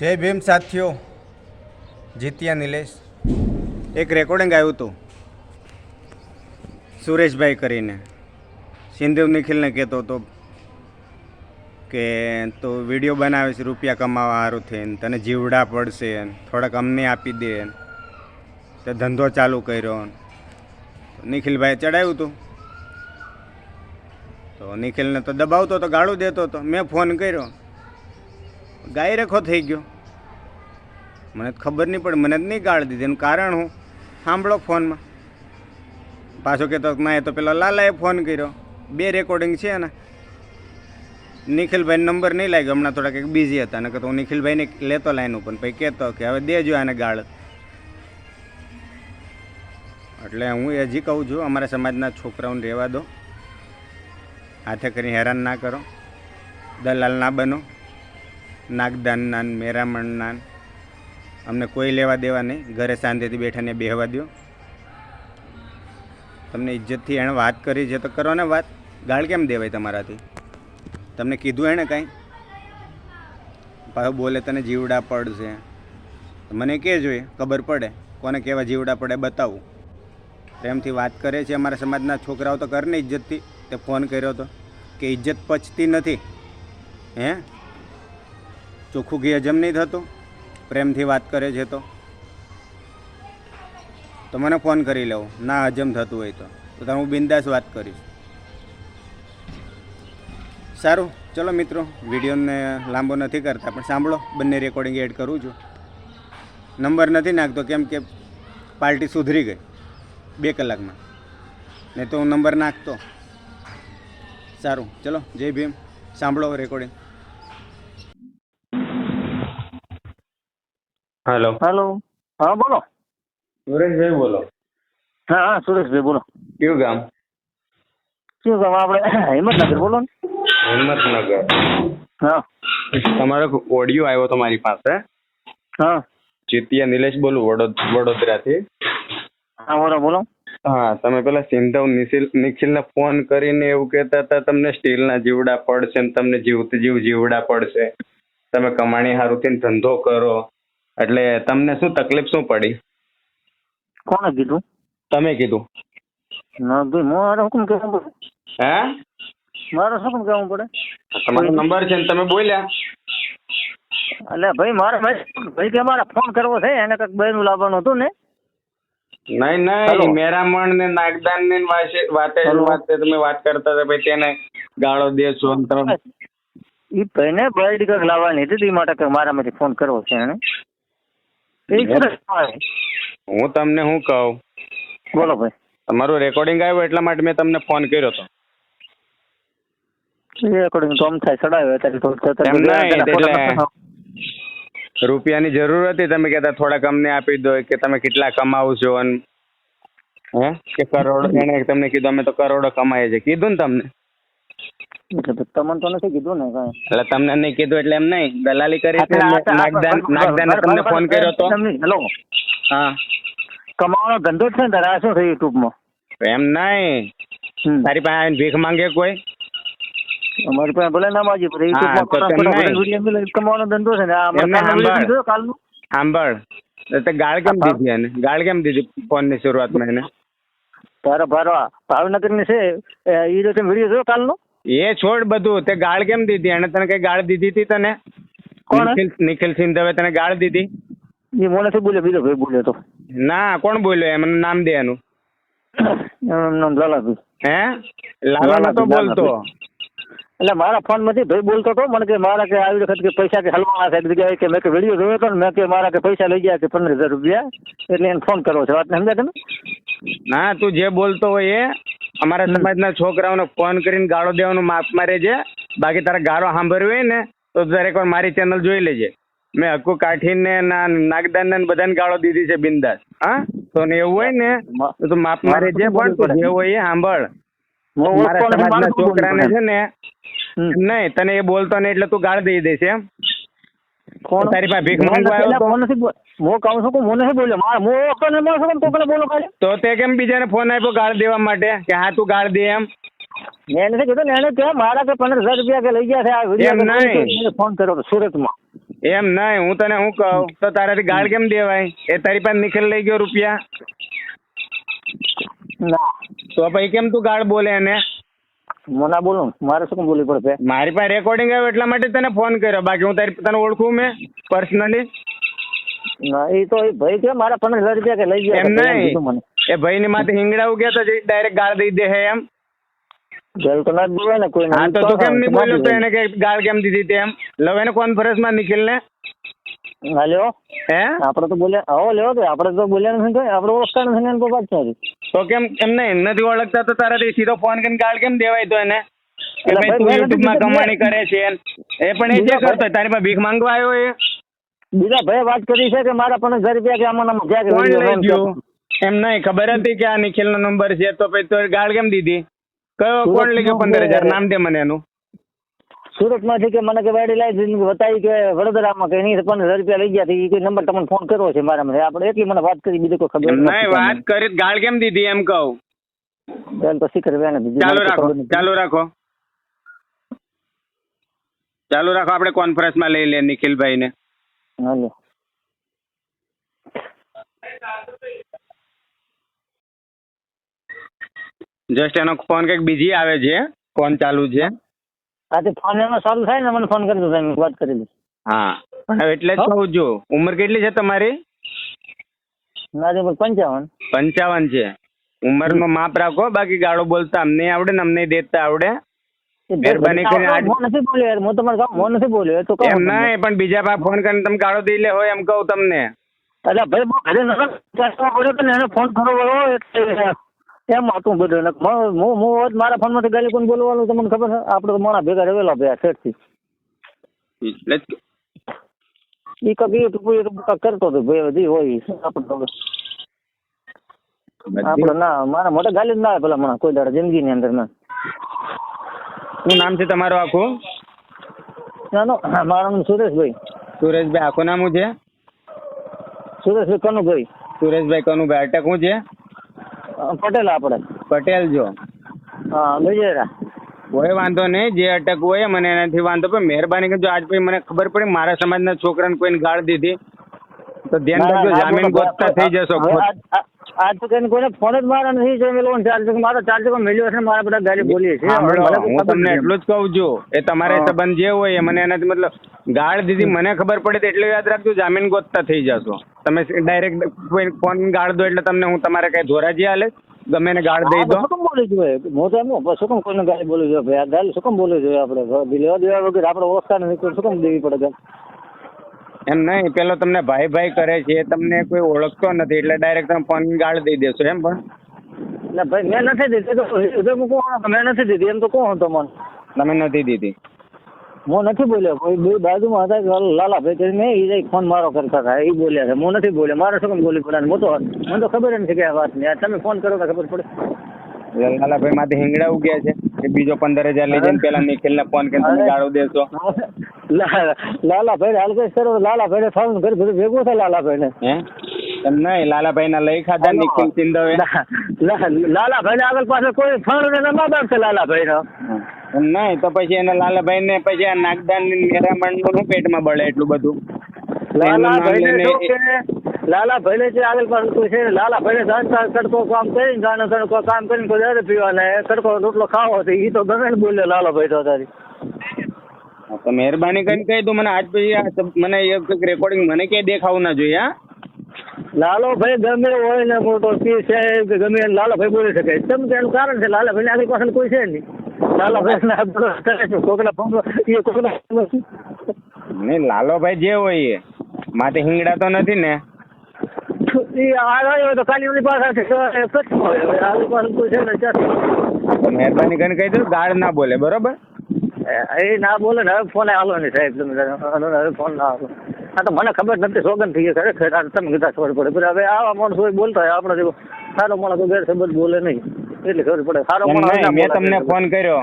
જય ભીમ સાથીઓ. જીત્યા નિલેશ. એક રેકોર્ડિંગ આવ્યું હતું. સુરેશભાઈ કરીને. સિંધુ નિખિલને કહેતો હતો કે, તો વીડિયો બનાવે છે રૂપિયા કમાવા સારું થઈને, તને જીવડા પડશે, થોડાક અમને આપી દે. તો ધંધો ચાલુ કર્યો. નિખિલભાઈ ચડાવ્યું હતું. તો નિખિલને તો દબાવતો તો ગાળું દેતો હતો. મેં ફોન કર્યો. ગાય રેખો થઈ ગયો. મને ખબર નહીં પડે, મને જ નહીં ગાળ દીધી. એનું કારણ હું? સાંભળો ફોનમાં. પાછો કહેતો ના એ તો પેલા લાલાએ ફોન કર્યો. બે રેકોર્ડિંગ છે ને નિખિલભાઈ નંબર નહીં લાગ્યો. હમણાં થોડાક એક બિઝી હતા. ને તો હું નિખિલભાઈને લેતો લાઈન ઉપર. પછી કહેતો કે, હવે દેજો આને ગાળ. એટલે હું હજી કહું છું, અમારા સમાજના છોકરાઓને રહેવા દો. હાથે કરી હેરાન ના કરો. દલાલ ના બનો. નાગદાનના ને મેરામણના અમને કોઈ લેવા દેવા નહીં. ઘરે શાંતિથી બેઠાને બેહવા દો તમને ઇજ્જતથી એણે વાત કરી છે તો કરો ને વાત. ગાળ કેમ દેવાય તમારાથી? તમને કીધું એણે કાંઈ? પાછું બોલે તને જીવડા પડશે. મને કે જોઈએ ખબર પડે. કોને કેવા જીવડા પડે બતાવું. પ્રેમથી વાત કરે છે અમારા સમાજના છોકરાઓ તો કરને ઇજ્જતથી. તે ફોન કર્યો હતો કે ઇજ્જત પચતી નથી. હે? ચોખ્ખું ઘી હજમ નહીં થતું. પ્રેમથી વાત કરે છે તો. તો મને ફોન કરી લેવો. ના હજમ થતું હોય તો. તો તમે હું બિંદાસ વાત કરીશ. સારું. ચલો મિત્રો, વિડીયોને લાંબો નથી કરતા, પણ સાંભળો. બંને રેકોર્ડિંગ એડ કરું છું. નંબર નથી નાખતો, કેમ કે પાર્ટી સુધરી ગઈ. બે કલાકમાં. નહીં તો હું નંબર નાખતો. સારું. ચલો, જય ભીમ. સાંભળો રેકોર્ડિંગ હેલો હેલો હા બોલો. સુરેશભાઈ બોલો. હા હા સુરેશભાઈ બોલો. કયું ગામ? શું ગામ? આપણે હિંમતનગર બોલો ને. હિંમતનગર. હા. તમારો ઓડિયો આવ્યો તો મારી પાસે. હા. જીતિયા નિલેશ બોલું વડોદ વડોદરાથી. હા બોલો બોલો. હા તમે પેલા સિંધવ નિખિલ ને ફોન કરીને એવું કહેતા હતા તમને સ્ટીલના જીવડા પડશે ને તમને જીવત જીવ જીવડા પડશે. તમે કમાણી સારું થઈને ધંધો કરો. એટલે તમને શું તકલીફ શું પડી? કોણે કીધું? તમે કીધું. ના ભાઈ મારે હુકમ કેવું પડે? હે? મારે હુકમ કેવું પડે? તમારો નંબર છે ને તમે બોલ્યા. એટલે ભાઈ મારે ભાઈ કે મારે ફોન કરવો છે એને કંઈક બહેનું લાવવાનું હતું ને? નહીં નહીં મેરામણ ને નાગદાન ને વાતે. વાતે તમે વાત કરતા હતા ભાઈ તેને ગાળો દેશો ને તમે એ ભાઈને બર્ડ કંઈક લાવવાની હતી એ માટે મારામાંથી ફોન કરવો છે એને. હું તમને શું કહું? બોલો ભાઈ. તમારું રેકોર્ડિંગ આવ્યું એટલા માટે મેં તમને ફોન કર્યો હતો રેકોર્ડિંગ તો આમ થાય. રૂપિયાની જરૂર હતી તમે કહેતા થોડાક અમને આપી દો કે તમે કેટલા કમાવો છો અને હે? કે કરોડ એને તમને કીધું અમે તો કરોડો કમાઈએ છીએ. કીધું ને તમને. તમને તો નથી કીધું ને કાંઈ. એટલે તમને નહીં કીધું એટલે એમ નહીં. દલાલી કરી છે એટલે નાગદાન તમને ફોન કર્યો હતો હેલો. હા. કમાવાનો ધંધો જ છે ને તારા શું થયું યુટ્યુબમાં? એમ નહીં. તારી પાસે આવીને ભીખ માંગે કોઈ? અમારી પાસે ભલે ના માજી પણ યુટ્યુબમાં કમાવાનો ધંધો છે ને આ સાંભળ. કાલનો? તો તે ગાળ કેમ દીધી એને? ગાળ કેમ દીધી ફોનની શરૂઆતમાં એને? તારો ભારો ભાવનગરની છે એ જો વીડિયો જોયો કાલનો? એ છોડ બધું. તે ગાળ કેમ દીધી? એને તને કઈ ગાળ દીધી હતી તને? કોણ? નિખિલ નિખિલ સિંધવે તને ગાળ દીધી. એ મોણેથી બોલ્યો બીજો ભાઈ બોલ્યો તો. ના કોણ બોલ્યો? એમ નામ દે એનું. એનું નામ લાલાભાઈ. હે? લાલા તો બોલતો. એટલે મારા ફોનમાંથી ભાઈ બોલતો હતો મને કે મારા કે આવી વખત કે પૈસા કે હલવાના સાહેબ જગ્યાએ કે મેં કે વીડિયો જોયો હતો ને મેં કે મારા કે પૈસા લઈ ગયા કે પંદર હજાર રૂપિયા. એટલે એને ફોન કરવો છે. વાત સમજ્યા તમે? ના તું જે બોલતો હોય એ અમારા સમાજના છોકરાઓને ફોન કરીને ગાળો દેવાનું માપ મારે છે. બાકી તારે ગાળો સાંભળવી હોય ને તો દરેક વાર મારી ચેનલ જોઈ લેજે. મેં હક્કુ કાઠીને ના નાગદાન ને બધાને ગાળો દીધી છે બિંદાસ. હા? તો ને એવું હોય ને તો માપ મારે જે પણ જે હોય એ સાંભળ. મારા સમાજના છોકરાને છે ને. નહીં તને એ બોલતો નહીં એટલે તું ગાળ દઈ દેશે એમ. કોણ તારી પાસે ભીખ માંગવા આવ્યો તો? નથી હું કહું છું કે હું નથી બોલ્યો. મારે હું ઓળખતો નથી, મારે કોકને બોલો ખાલી? તો તે કેમ બીજાને ફોન આપ્યો ગાળ દેવા માટે? કે હા તું ગાળ દે એમ? મેં નથી કીધું ને એને કે મારા કે પંદર હજાર રૂપિયા કે લઈ ગયા છે આ વીડિયો ફોન કર્યો હતો સુરતમાં. એમ નહીં હું તને હું કહું? તો તારાથી ગાળ કેમ દેવાય? એ તારી પાસે નિખિલ લઈ ગયો રૂપિયા? ના. તો પછી કેમ તું ગાળ બોલે એને? હું ના બોલું? મારે શું બોલવી પડે મારી પાસે રેકોર્ડિંગ આવ્યો એટલા માટે તને ફોન કર્યો. બાકી હું તારી તને ઓળખું મેં પર્સનલી ના એ તો એ ભાઈ કે મારા પંદર હજાર રૂપિયા કે લઈ ગયા એમ નહીં. મને. એ ભાઈ ની માથે હિંગડાવું ગયા તો ડાયરેક્ટ ગાળ દઈ દે હે એમ. ગેલ તો ના જ ને કોઈ હા તો કેમ નહીં બોલ્યો? તો એને કે ગાળ કેમ દીધી તેમ લવ એને કોન્ફરન્સમાં નિખિલ ને હા લ્યો હે? આપણે તો બોલ્યા હો લેવો તો આપણે તો બોલ્યા નથી તો આપણે ઓળખતા નથી ને કોઈ વાત નથી તો કેમ એમ નહીં? નથી ઓળખતા તો તારાથી સીધો ફોન કરીને ગાળ કેમ દેવાય તો એને? કે ભાઈ ભાઈ તું યુટ્યુબમાં કમાણી કરે છે એ પણ એ જે કરતો તારી પાસે ભીખ માંગવા આવ્યો એ? બીજા ભાઈ વાત કરી છે કે મારા પણ હજાર રૂપિયા કે આમાં ગયું? એમ નહીં ખબર હતી કે આ નિખિલ નો નંબર છે તો પછી તો ગાળ કેમ દીધી? કયો કોણ લઈ ગયો પંદર હજાર? નામ દે મને એનું. સુરતમાંથી કે મને કે વાડી લાવી બતાવી કે વડોદરામાં કે નહીં પંદર રૂપિયા લઈ ગયા એ કોઈ નંબર તમને ફોન કર્યો છે મારા મને આપણે એટલી મને વાત કરી બીજું કોઈ ખબર નહીં વાત કરી ગાળ કેમ દીધી એમ કહું? ચાલ પછી કરવે ને ચાલુ રાખો ચાલુ રાખો. ચાલુ રાખો આપણે કોન્ફરન્સમાં લઈ લે નિખિલભાઈ ને હાલો. જસ્ટ એનો ફોન કંઈક બીજી આવે છે ફોન ચાલુ છે. આ તે ફોન એનો ચાલુ થાય ને મને ફોન કરી દો તમે વાત કરી દઈશ હા પણ હવે એટલે જ કહું છું ઉંમર કેટલી છે તમારી? મારી ઉંમર પંચાવન. પંચાવન છે. ઉંમરનો માપ રાખો બાકી ગાળો બોલતા અમને આવડે ને અમને દેતા આવડે. મહેરબાની કરીને હું નથી બોલ્યો યાર હું તમારે ગામ હું નથી બોલ્યો તો એમ પણ બીજા પાસે ફોન કરીને તમે ગાળો દઈ લે હોય એમ કહું તમને. એટલે ભાઈ ઘરે નતો ચાલવા તો ને ફોન એટલે એમ હતું બધું? હું હું હું મારા ફોનમાંથી ગાલી કોણ બોલવાનું તમને ખબર છે? આપણે તો મોણા ભેગા રહેલા ભેગા એટલે ઈ યુટ્યુબ યુટ્યુબ કાંઈક કરતો હતો ભાઈ જે હોય. આપણે આપણે ના મારા મોટા ગાલી જ ના આવે પેલા મને કોઈ જિંદગી જિંદગીની અંદર ના. શું નામ છે તમારું આખું? નાનો મારું નામ સુરેશભાઈ. સુરેશભાઈ આખું નામ શું છે? સુરેશભાઈ કનુભાઈ. સુરેશભાઈ કનુભાઈ અટક શું છે? પટેલ આપણે. પટેલ જો. હા ગજેરા કોઈ વાંધો નહીં જે અટક હોય મને એનાથી વાંધો પણ મહેરબાની કરજો. આજ પછી મને ખબર પડી મારા સમાજના છોકરાને કોઈને ગાળ દીધી. તો ધ્યાન ના, રાખજો જામીન ગોતતા થઈ જશો આજ- તો કઈ કોઈને ફોન જ મારા નથી જો મેલો ચાર્જ મારો ચાર્જ મેળ્યો છે મારા બધા ગાડી બોલીએ છે હું તમને એટલું જ કહું છું. એ તમારે સંબંધ જે હોય એ મને એનાથી મતલબ ગાળ દીધી મને ખબર પડે તો એટલે યાદ રાખજો જામીન ગોતતા થઈ જશો. તમે ડાયરેક્ટ કોઈ ફોન ગાળ દો એટલે તમને હું તમારે કઈ ધોરાજી હાલે ગમે એને ગાળ દઈ દો. શું બોલવું જોઈએ? હું તો એમ શું કામ કોઈને ગાલી બોલવી જોઈએ? ભાઈ આ શું કામ બોલવી જોઈએ આપણે? લેવા દેવા વગર આપણે ઓળખતા નથી શું કામ દેવી પડે? એમ નહીં પેલો તમને ભાઈ ભાઈ કરે છે તમને કોઈ ઓળખતો નથી એટલે ડાયરેક્ટ તમે ફોન ગાળ દઈ દેશો એમ પણ? ના ભાઈ મેં નથી દીધી. તો મેં નથી દીધી એમ તો કોણ હતો મને? તમે નથી દીધી. હું નથી બોલ્યો. કોઈ બે બાજુમાં હતા કે લાલા ભાઈ કરીને એ જઈ ફોન મારો કરતા હતા. એ બોલ્યા છે. હું નથી બોલ્યો. મારો શું બોલી પડે મોટો મને તો ખબર નથી કે આ વાત નહીં તમે ફોન કરો તો ખબર પડે. લાલાભાઈ માથે હિંગડા ઉગ્યા છે. કે બીજો પંદર હજાર લઈ જઈને પેલા નિખિલને ફોન કરીને તમે. ગાળો દેશો. લાલા લાલાભાઈ હાલ કઈ કરો. લાલાભાઈ ફોન કરી બધું ભેગું થાય લાલાભાઈ ને. નહીં લાલાભાઈ ના લઈ ખાધા નિખિલ સિંધવે. લાલાભાઈ આગળ પાછળ કોઈ ફળ ને મા બાપ છે લાલાભાઈ નો. નહીં તો પછી એને લાલાભાઈ ને પછી આ નાગદાન મેરામણનું પેટમાં બળે એટલું બધું? ને લાલાભાઈ ને જે આગળ કોઈ છે ને જાણતા તડકો કામ કરીને જાણે તડકો કામ કરીને કોઈ દારૂ પીવાના તડકો રોટલો ખાવો તો એ તો ગમે ને બોલે લાલાભાઈ તો તારી. તો મહેરબાની કરીને કહી દઉં મને આજ પછી મને એક રેકોર્ડિંગ મને ક્યાંય દેખાવું ના જોઈએ હા? લાલોભાઈ ગમે હોય ને મોટો પી છે ગમે લાલો લાલાભાઈ બોલી શકે કે એનું કારણ છે લાલાભાઈ ભાઈ આગળ પાછળ કોઈ છે નહીં. લાલાભાઈ કોકના ભંગો એ કોકના નહીં લાલોભાઈ જે હોય એ. માથે હિંગડા તો નથી ને. મહેરબાની કરીને કહી દઉં ગાળ ના બોલે બરોબર? એ ના બોલે ને હવે ફોન હાલો ને સાહેબ તમે હવે ફોન ના હાલો. આ તો મને ખબર નથી સોગન થઈ ગઈ ખરેખર તમે કીધા ખબર પડે. હવે આવા માણસો હોય બોલતા હોય આપણે સારો માણસ કોઈ ગેરસબંધ બોલે નહીં. એટલે ખબર પડે સારો માણસ મેં તમને ફોન કર્યો.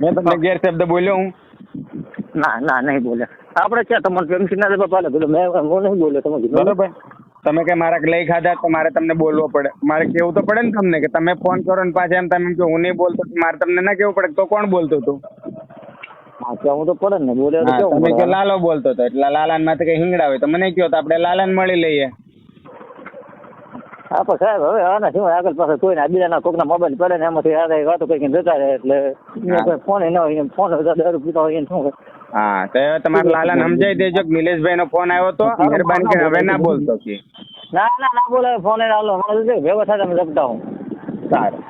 મેં તમને ગેરશબ્દ બોલ્યો હું. ના ના નહીં બોલ્યા. આપણે ક્યાં તમને પેન્સિલ ના પાલે પેલો મેં હું નહીં બોલ્યો તમે બરોબર. તમે કે મારા લઈ ખાધા તો મારે તમને બોલવો પડે. મારે કેવું તો પડે ને તમને કે તમે ફોન કરો ને પાછા એમ તમે કે હું નહીં બોલતો મારે તમને ના કેવું પડે? તો કોણ બોલતું હતું કેવું તો પડે ને. બોલ્યો તમે કે લાલો બોલતો હતો એટલે લાલાનમાંથી કઈ હિંગડા હોય તો મને કયો તો આપણે લાલાન મળી લઈએ. હા પણ સાહેબ હવે આના સિવાય આગળ પાછળ કોઈ ના બીજાના કોકના મોબાઈલ પડે ને એમાંથી આ વાતો કઈ જતા રહે એટલે ફોન એ ન હોય ફોન દારૂ પીતો હોય શું કરે? હા તો તમારે લાલાને સમજાઈ દેજો કે નિલેશભાઈ નો ફોન આવ્યો તો મહેરબાની કરીને હવે ના બોલતો કે. ના ના ના બોલે ફોન એ હાલો મને વ્યવસ્થા તમે જપતા હું. સારું.